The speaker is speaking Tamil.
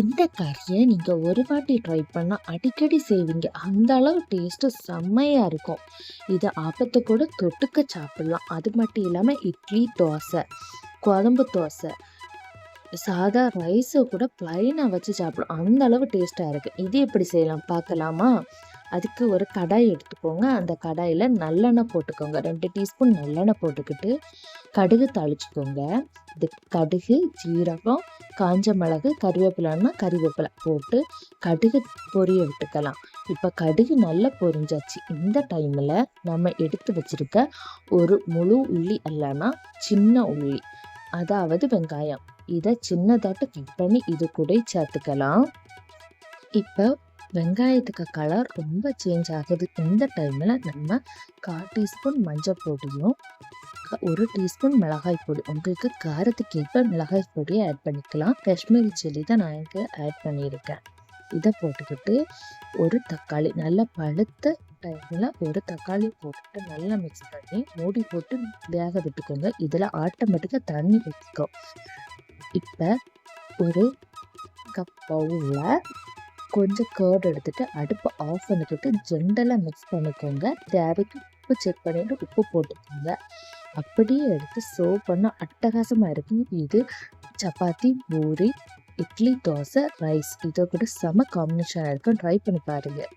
இந்த கறியை நீங்கள் ஒரு வாட்டி ட்ரை பண்ணால் அடிக்கடி செய்வீங்க. அந்த அளவு டேஸ்ட்டு செம்மையாக இருக்கும். இதை ஆப்பத்தை கூட தொட்டுக்க சாப்பிடலாம். அது மட்டும் இல்லாமல் இட்லி தோசை குழம்பு தோசை சாதா ரைஸை கூட ப்ளைனாக வச்சு சாப்பிடும் அந்த அளவு டேஸ்ட்டாக இருக்குது இது எப்படி செய்யலாம்? பார்க்கலாமா? அதுக்கு ஒரு கடாய் எடுத்துக்கோங்க. அந்த கடாயில் நல்லெண்ணெய் போட்டுக்கோங்க. ரெண்டு டீஸ்பூன் நல்லெண்ணெய் போட்டுக்கிட்டு கடுகு தாளிச்சுக்கோங்க. இது கடுகு ஜீரகம் காஞ்ச மிளகு கருவேப்பிலைன்னா கறிவேப்பிலை போட்டு கடுகு பொரிய விட்டுக்கலாம். இப்போ கடுகு நல்லா பொரிஞ்சாச்சு. இந்த டைமில் நம்ம எடுத்து வச்சிருக்க ஒரு முழு உள்ளி அல்லனா சின்ன உள்ளி அதாவது வெங்காயம் இதை சின்னதாட்டு கட் பண்ணி இது கூட சேர்த்துக்கலாம். இப்போ வெங்காயத்துக்கு கலர் ரொம்ப சேஞ்ச் ஆகுது. இந்த டைமில் நம்ம கால் டீஸ்பூன் மஞ்சள் பொடியும் ஒரு டீஸ்பூன் மிளகாய் பொடி உங்களுக்கு காரத்துக்கு ஏற்ப மிளகாய் பொடியை ஆட் பண்ணிக்கலாம். காஷ்மீரி சில்லி தான் நான் இங்கே ஆட் பண்ணியிருக்கேன். இதை போட்டுக்கிட்டு ஒரு தக்காளி நல்லா பழுத்த டைமில் ஒரு தக்காளி போட்டுட்டு நல்லா மிக்ஸ் பண்ணி மூடி போட்டு வேக விட்டுக்கோங்க. இதில் ஆட்டோமேட்டிக்காக தண்ணி ஊற்றிக்கும் இப்போ ஒரு கப் பவுலில் கொஞ்சம் கேர்ட் எடுத்துட்டு அடுப்பை ஆஃப் பண்ணிக்கிட்டு ஜென்டலாக மிக்ஸ் பண்ணிக்கோங்க. தேவைக்கு உப்பு செக் பண்ணிட்டு உப்பு போட்டுக்கோங்க. அப்படியே எடுத்து சர்வ் பண்ண அட்டகாசமாக இருக்கும் இது சப்பாத்தி பூரி இட்லி தோசை ரைஸ் இதை கூட செம காம்பினேஷனாக இருக்கும் ட்ரை பண்ணி பாருங்கள்